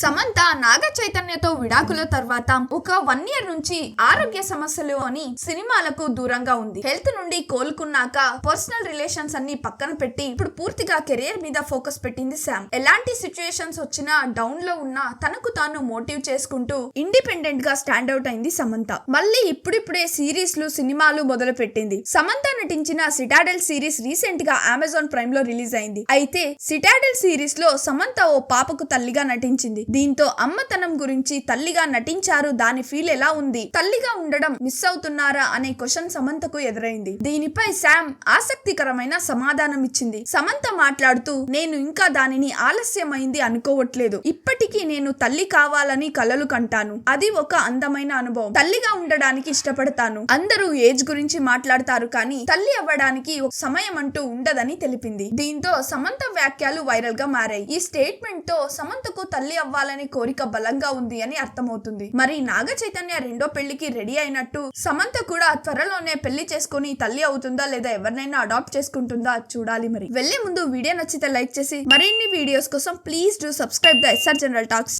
సమంత నాగ చైతన్యతో విడాకుల తర్వాత ఒక వన్ ఇయర్ నుంచి ఆరోగ్య సమస్యలు అని సినిమాలకు దూరంగా ఉంది. హెల్త్ నుండి కోలుకున్నాక పర్సనల్ రిలేషన్స్ అన్ని పక్కన పెట్టి ఇప్పుడు పూర్తిగా కెరియర్ మీద ఫోకస్ పెట్టింది శామ్. ఎలాంటి సిచ్యుయేషన్స్ వచ్చినా డౌన్లో ఉన్నా తనకు తాను మోటివ్ చేసుకుంటూ ఇండిపెండెంట్గా స్టాండ్ అవుట్ అయింది సమంత. మళ్ళీ ఇప్పుడిప్పుడే సిరీస్లు సినిమాలు మొదలు పెట్టింది సమంత నటించిన సిటాడెల్ సిరీస్ రీసెంట్గా అమెజాన్ ప్రైమ్లో రిలీజ్ అయింది. అయితే సిటాడెల్ సిరీస్లో సమంత ఓ పాపకు తల్లిగా నటించింది. దీంతో అమ్మతనం గురించి తల్లిగా నటించారు. దాని ఫీల్ ఎలా ఉంది? తల్లిగా ఉండడం మిస్ అవుతున్నారా? అనే క్వశ్చన్ సమంతకు ఎదురైంది. దీనిపై శామ్ ఆసక్తికరమైన సమాధానం ఇచ్చింది సమంత మాట్లాడుతూ నేను ఇంకా దానిని ఆలస్యమైంది అనుకోవట్లేదు. ఇప్పటికీ నేను తల్లి కావాలని కలలు కంటాను. అది ఒక అందమైన అనుభవం. తల్లిగా ఉండడానికి ఇష్టపడతాను. అందరూ ఏజ్ గురించి మాట్లాడతారు కానీ తల్లి అవ్వడానికి ఒక సమయం అంటూ ఉండదని తెలిపింది. దీంతో సమంత వ్యాఖ్యలు వైరల్గా మారాయి. ఈ స్టేట్మెంట్తో సమంతకు తల్లి అవ్వాలని కోరిక బలంగా ఉంది అని అర్థమవుతుంది. మరి నాగ చైతన్య రెండో పెళ్ళికి రెడీ అయినట్టు సమంత కూడా త్వరలోనే పెళ్ళి చేసుకుని తల్లి అవుతుందా లేదా ఎవరినైనా అడాప్ట్ చేసుకుంటుందా చూడాలి మరి. వెళ్ళే ముందు వీడియో నచ్చితే లైక్ చేసి మరిన్ని వీడియోస్ కోసం please do subscribe the SR general talks